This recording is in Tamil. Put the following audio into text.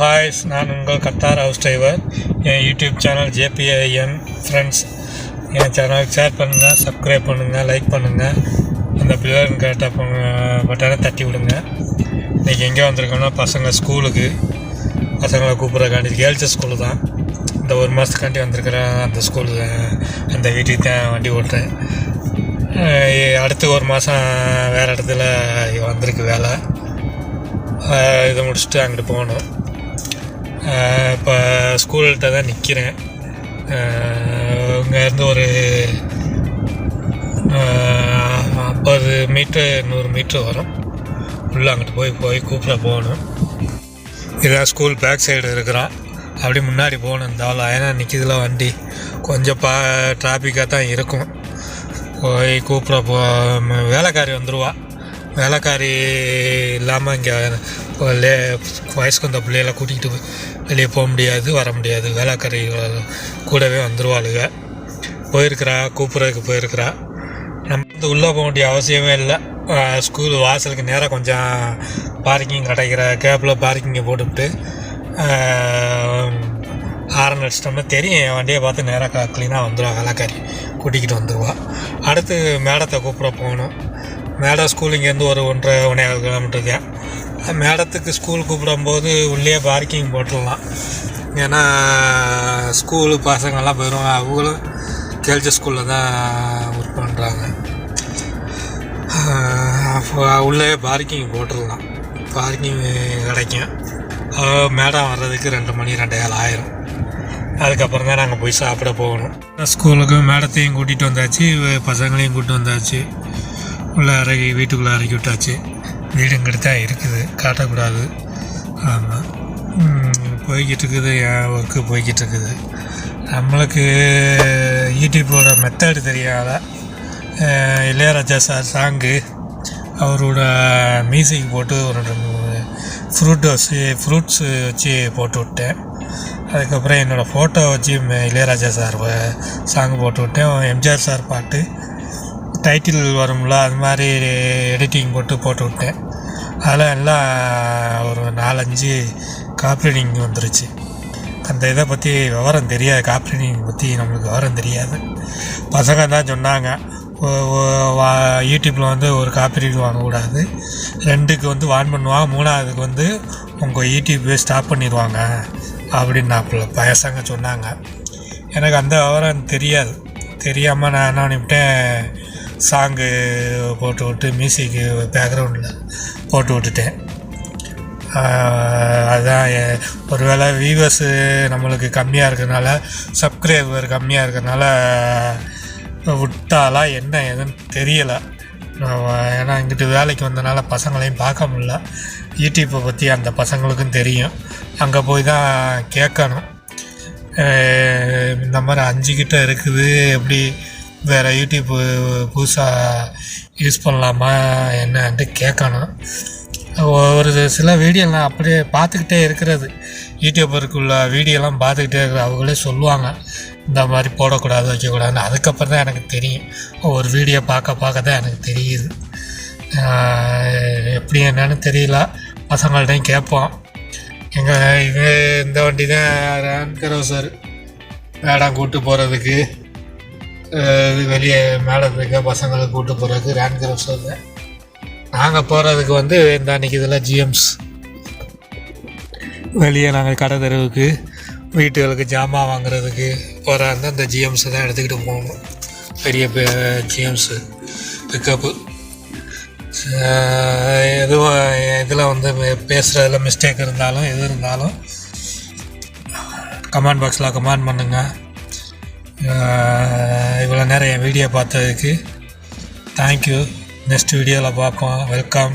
ஹாய்ஸ் நான் உங்கள் கத்தார் ஹவுஸ் டிரைவர். என் யூடியூப் சேனல் ஜேபிஐஎன் ஃப்ரெண்ட்ஸ் என் சேனலுக்கு ஷேர் பண்ணுங்கள் சப்ஸ்கிரைப் பண்ணுங்கள் லைக் பண்ணுங்கள் அந்த பிள்ளைங்க கரெக்டாக பட்டான தட்டி விடுங்க. இன்றைக்கி எங்கே வந்திருக்கோம்னா பசங்க ஸ்கூலுக்கு பசங்களை கூப்பிட்றக்காண்டி கேர்ள்ஸ் ஸ்கூலு தான். இந்த ஒரு மாதத்துக்காண்டி வந்திருக்கிறேன் அந்த ஸ்கூலில் அந்த வீட்டுக்கு தான் வண்டி ஓட்டுறேன். அடுத்து ஒரு மாதம் வேறு இடத்துல வந்திருக்கு வேலை. இதை முடிச்சுட்டு அங்கிட்டு போகணும். இப்போ ஸ்கூல்கிட்ட தான் நிற்கிறேன் இங்கேருந்து ஒரு ஐம்பது மீட்ரு நூறு மீட்ரு வரும். உள்ளே அங்கிட்டு போய் போய் கூப்பிட போகணும். இதான் ஸ்கூல் பேக் சைடு இருக்கிறோம் அப்படி முன்னாடி போகணும் இந்த ஆள். ஏன்னா நிற்கிதுல வண்டி. கொஞ்சம் பா டிராஃபிக்காக தான் இருக்கும். போய் கூப்பிட போ வேலைக்காரி வந்துடுவா வேலைக்காரி இல்லாமல் இங்கே லே வயசுக்கு வந்த பிள்ளையெல்லாம் கூட்டிகிட்டு போய் வெளியே போக முடியாது வர முடியாது. வேலைக்காரி கூடவே வந்துடுவாளுங்க போயிருக்கிறா கூப்பிட்றதுக்கு போயிருக்கிறா. நம்ம வந்து உள்ளே போக வேண்டிய அவசியமே இல்லை. ஸ்கூல் வாசலுக்கு நேராக கொஞ்சம் பார்க்கிங் கிடைக்கிற கேப்பில் பார்க்கிங்கை போட்டுவிட்டு ஹாரன் அடிச்சிட்டோம்னா தெரியும். என் வண்டியை பார்த்து நேராக க்ளீனாக வந்துடுவா வேலைக்காரி கூட்டிக்கிட்டு வந்துடுவா அடுத்து மேடத்தை கூப்பிட போகணும். மேடம் ஸ்கூல் இங்கேருந்து ஒரு ஒன்றரை ஒன்றே கிலோமீட்டர் மேடத்துக்கு ஸ்கூல் கூப்பிடும்போது உள்ளே பார்க்கிங் போட்டுடலாம். ஏன்னா ஸ்கூலு பசங்கள்லாம் போயிடுவாங்க அவங்களும் கேள்ஜ ஸ்கூலில் தான் ஒர்க் பண்ணுறாங்க அப்போ உள்ளே பார்க்கிங் போட்டுடலாம். பார்க்கிங் கிடைக்கும். மேடம் வர்றதுக்கு ரெண்டு மணி ரெண்டே கால் ஆயிரும். அதுக்கப்புறம் தான் நாங்கள் போய் சாப்பிட போகணும். ஸ்கூலுக்கு மேடத்தையும் கூட்டிகிட்டு வந்தாச்சு பசங்களையும் கூப்பிட்டு வந்தாச்சு. உள்ளே இறக்கி வீட்டுக்குள்ளே இறக்கி விட்டாச்சு. வீடுங்கிட்டு தான் இருக்குது. காட்டக்கூடாது. ஆமாம் போய்கிட்டு இருக்குது என் ஒர்க்கு போய்கிட்டு இருக்குது நம்மளுக்கு யூடியூப்போட மெத்தடு தெரியாத இளையராஜா சார் சாங்கு அவரோட மியூசிக் போட்டு ஒரு ரெண்டு ஃப்ரூட் வச்சு ஃப்ரூட்ஸு வச்சு போட்டு விட்டேன். அதுக்கப்புறம் என்னோடய ஃபோட்டோ வச்சு இளையராஜா சார் சாங் போட்டு விட்டேன். எம்ஜிஆர் சார் பாட்டு. டைட்டில் வரும்ல அது மாதிரி எடிட்டிங் போட்டு போட்டு விட்டேன். அதில் எல்லாம் ஒரு நாலஞ்சு காப்பீடிங் வந்துருச்சு. அந்த இதை பற்றி விவரம் தெரியாது. காப்பீடிங் பற்றி நம்மளுக்கு விவரம் தெரியாது. பசங்க தான் சொன்னாங்க வா- யூடியூப்பில் வந்து ஒரு காப்பீரைட் வாங்கக்கூடாது. ரெண்டுக்கு வந்து வான் பண்ணுவாங்க மூணாவதுக்கு வந்து உங்கள் யூடியூப்பே ஸ்டாப் பண்ணிடுவாங்க அப்படின்னு நான் பசங்க சொன்னாங்க. எனக்கு அந்த விவரம் தெரியாது. தெரியாமல் நான் என்ன பண்ணிவிட்டேன் சாங்கு போட்டு விட்டு மியூசிக்கு பேக்ரவுண்டில் போட்டு விட்டுட்டேன். அதுதான் ஒரு வேளை ஒருவேளை வியூவர்ஸு நம்மளுக்கு கம்மியாக இருக்கிறனால சப்ஸ்கிரைபர் கம்மியாக இருக்கிறனால விட்டாலா என்ன ஏதுன்னு தெரியலை. ஏன்னா இங்கிட்டு வேலைக்கு வந்தனால பசங்களையும் பார்க்க முடில யூடியூப்பை பற்றி அந்த பசங்களுக்கும் தெரியும். அங்கே போய் தான் கேட்கணும். இந்த மாதிரி அஞ்சுக்கிட்ட இருக்குது எப்படி வேறு யூடியூப்பு புதுசாக யூஸ் பண்ணலாமா என்னன்ட்டு கேட்கணும். ஒரு சில வீடியோலாம் அப்படியே பார்த்துக்கிட்டே இருக்கிறது. யூடியூபருக்குள்ள வீடியோலாம் பார்த்துக்கிட்டே இருக்கிற அவங்களே சொல்லுவாங்க. இந்த மாதிரி போடக்கூடாது வைக்கக்கூடாதுன்னு. அதுக்கப்புறம் தான் எனக்கு தெரியும். ஒரு வீடியோ பார்க்க பார்க்க தான் எனக்கு தெரியுது. எப்படி என்னன்னு தெரியல. பசங்கள்ட்டையும் கேட்போம். எங்கள் இது இந்த வண்டி தான் ரேன்கரோ சார் வேடம் கூப்பிட்டு போகிறதுக்கு வெளியே மேடத்துக்கு பசங்களை கூப்பிட்டு போகிறதுக்கு ரேண்ட் சார் தான் நாங்கள் போகிறதுக்கு வந்து இந்த அன்றைக்கி இதெல்லாம் ஜிஎம்ஸ் வெளியே நாங்கள் கடை தெருவுக்கு வீட்டுகளுக்கு ஜாமான் வாங்குறதுக்கு போகிறா இருந்தால் இந்த ஜிஎம்ஸை தான் எடுத்துக்கிட்டு போகணும். பெரிய ஜிஎம்ஸு பிக்கப்பு எதுவும் இதில் வந்து பேசுகிறதுல மிஸ்டேக் இருந்தாலும் எது இருந்தாலும் கமெண்ட் பாக்ஸில் கமெண்ட் பண்ணுங்கள் இவ்வளோ நேரம் என் வீடியோ பார்த்ததுக்கு தேங்க்யூ நெக்ஸ்ட் வீடியோவில் பார்ப்போம். வெல்கம்